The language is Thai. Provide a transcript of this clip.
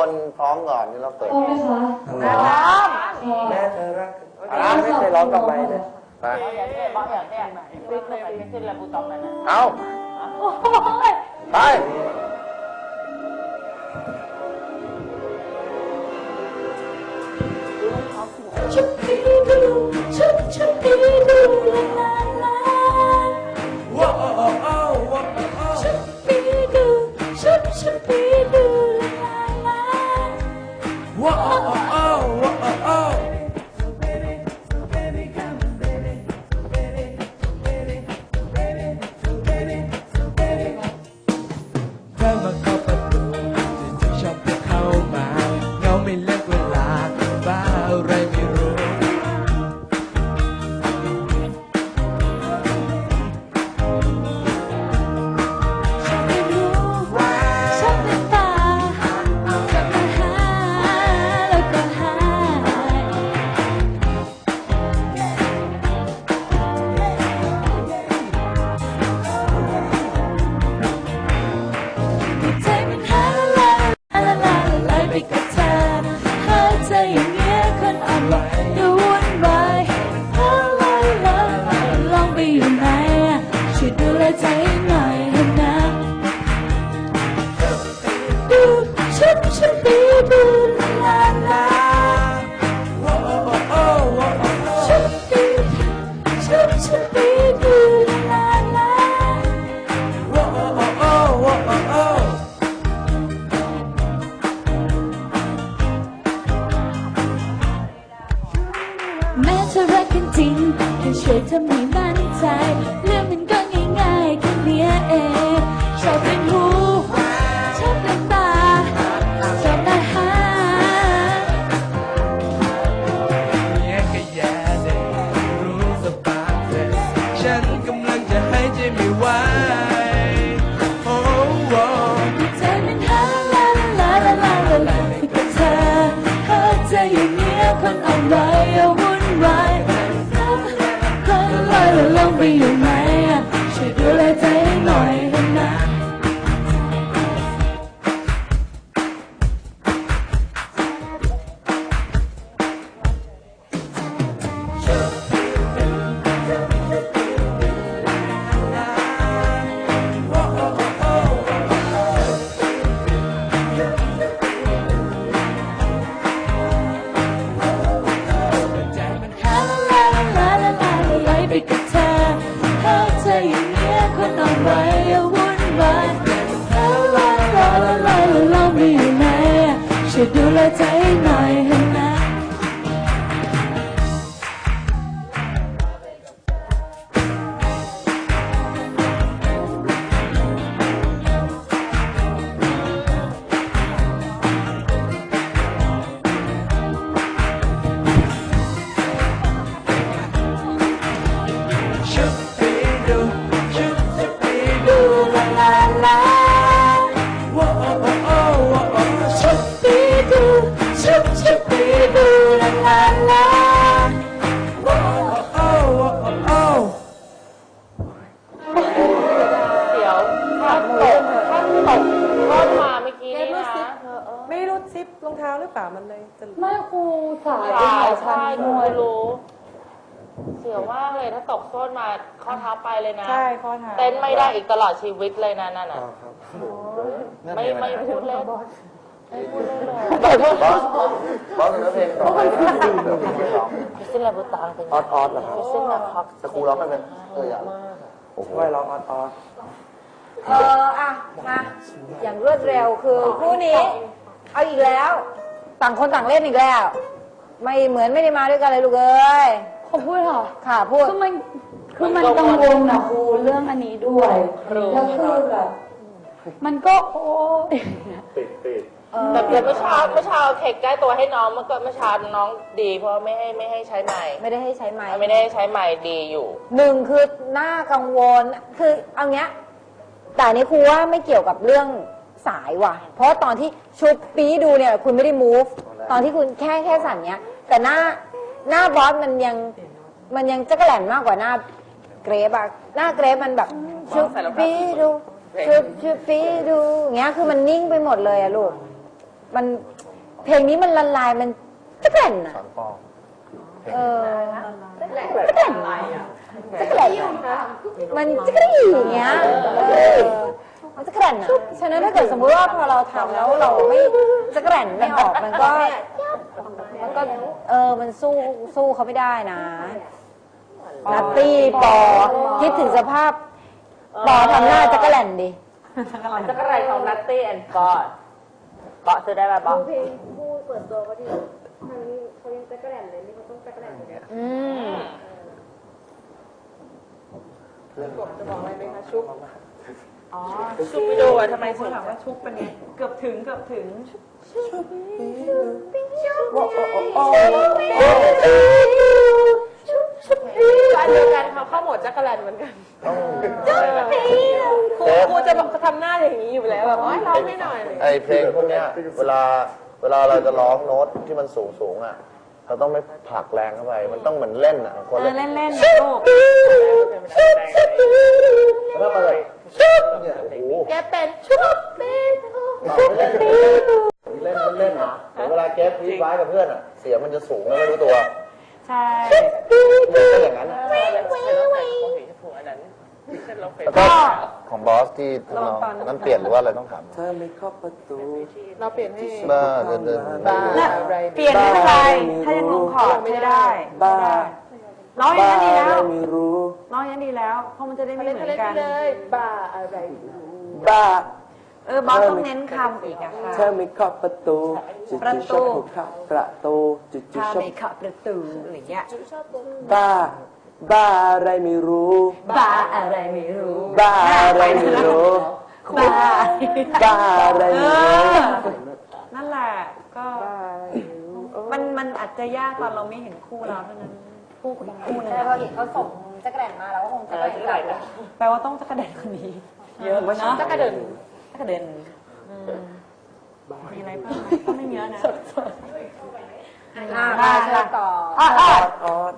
คนฟ้องก่อนนี่เราเปิดเอาไหมคะแม่เธอรักร้านไม่เคยร้องกับไมค์เลยไปอย่างเนี้ยบอกอย่างเนี้ยฟิกเลยไม่ขึ้นแล้วบูตองนั่นนะเอาโอ้ยไป ชุบปีดูชุบชุบ คนอ่อนไหวดูวุ่นวายละไรล่ะลองไปอยู่ไหนช่วยดูแลใจหน่อยนะดูชุบชุบ เธอรักกั ช่ว รองเท้าหรือเปล่ามันเลยจะไม่ครูสายใช่ใช่หนูรู้ เสียวมากเลยถ้าตกโซนมาข้อเท้าไปเลยนะ ใช่ข้อเท้าเต้นไม่ได้อีกตลอดชีวิตเลยนะนั่นน่ะ ครับไม่ไม่พูดเล่นไม่พูดเล่นเลยบอสบอสเนื้อเพลงต่อไปร้องพิซซินลาบูตังเป็นออดออดเหรอครับพิซซินลาพ็อกแต่ครูร้องไม่เป็นเอออยากโอ้โหร้องออดออดเอออะมาอย่างรวดเร็วคือคู่นี้ เอาอีกแล้ว ต่างคนต่างเล่นอีกแล้ว ไม่เหมือนไม่ได้มาด้วยกันเลยลูกเอ้ยเขาพูดเหรอค่ะพูด คือมันคือมันกังวลอะครูเรื่องอันนี้ด้วย แล้วคือแบบมันก็โอ้ยแต่เมื่อเช้าเมื่อเช้าเค้กใกล้ตัวให้น้องเมื่อก็เมื่อเช้าน้องดี เพราะไม่ให้ไม่ให้ใช้ไม้ไม่ได้ให้ใช้ไม้ไม่ได้ใช้ไม้ดีอยู่หนึ่งคือหน้ากังวลคือเอาเงี้ย แต่อันนี้ครูว่าไม่เกี่ยวกับเรื่อง สายว่ะ เพราะตอนที่ชุบปีดูเนี่ย คุณไม่ได้ move ตอนที่คุณแค่แค่สั่นเนี้ย แต่หน้าหน้าบอสมันยังมันยังจะกระแหล่นมากกว่าหน้าเกรฟอะหน้าเกรฟมันแบบชุบปีดูชุบชุบปีดูอย่างเงี้ยคือมันนิ่งไปหมดเลยอะลูกมันเพลงนี้มันละลายมันจะแกร่นอะสอนปองเออจะแกร่นจะแกร่นมันจะกระดิ่อย่างเงี้ยเออ มันจะแกร่นอะฉะนั้นถ้าเกิดสมมุติว่าพอเราทำแล้วเราไม่จะแกร่นไม่ออกมันก็มันก็เออมันสู้สู้เขาไม่ได้นะนัตตี้ปอคิดถึงสภาพปอทำหน้าจะกระแหล่นดิจักรไรของนัตตี้แอนด์ปอดเบาะซื้อได้ป่ะเบาะอืมชุบ วิดีโอทำไมคนถามว่าชุบเป็นไงเกือบถึงเกือบถึงอันเดียวกันเขาเข้าโหมดจักรแลนเหมือนกันครูครูจะบอกทำหน้าอย่างนี้อยู่แล้วแบบร้องให้หน่อย ไอเพลงพวกเนี้ยเวลาเวลาเราจะร้องโน้ตที่มันสูงสูงๆอะ เราต้องไม่ผลักแรงเข้าไป มันต้องเหมือนเล่นอะคนเออเล่นเล่นเล่นๆลูกแล้วก็เลยเนี่ยโอ้โหแกเป็นชุบเป็นเล่นเล่นนะเวลาแก๊สพีไว้กับเพื่อนอะ เสียงมันจะสูงแล้วไม่รู้ตัวใช่มันก็อย่างนั้นอะแล้วก็ของบอส ที่ทำนองนั้นเปลี่ยนหรือว่าอะไรต้องถาม เธอไม่เคาะประตูเราเปลี่ยนให้บ้าเดินเดินบ้าอะไรเปลี่ยนไม่เป็นไรถ้ายังลงคอร์ดไม่ได้บ้าร้องอย่างนั้นดีแล้วไม่รู้ร้องอย่างนั้นดีแล้วเพราะมันจะได้ไม่เล่นเหมือเล่นนกันเลยบ้าอะไรบ้าเออบอสต้องเน้นคำอีกอะค่ะเธอไม่เคาะประตูจิประจิตูชอบผูกเข้าประตูจิจิถ้าชอบไม่ขับประตูอะไรเงี้ยบ้าบ้าอะไรไม่รู้ บ้าอะไรไม่รู้ บ้าอะไรไม่รู้บ้าบ้าอะไรเอไม่รู้อนั่นแหละก็มันมันอาจจะยากตอนเราไม่เห็นคู่เราเท่านั้นคู่อีกคู่หนึงแต่พอเห็นเขาส่งจักรแดนมาแล้วก็คงจะแกร่งกลับแปลว่าต้องจะกระเด็นคนนี้เยอะเนาะจักรเดินจะกระเด็นมีอะไรเพิ่มไหมก็ไม่เยอะนะอ่ามาเชิญต่ออะอะออด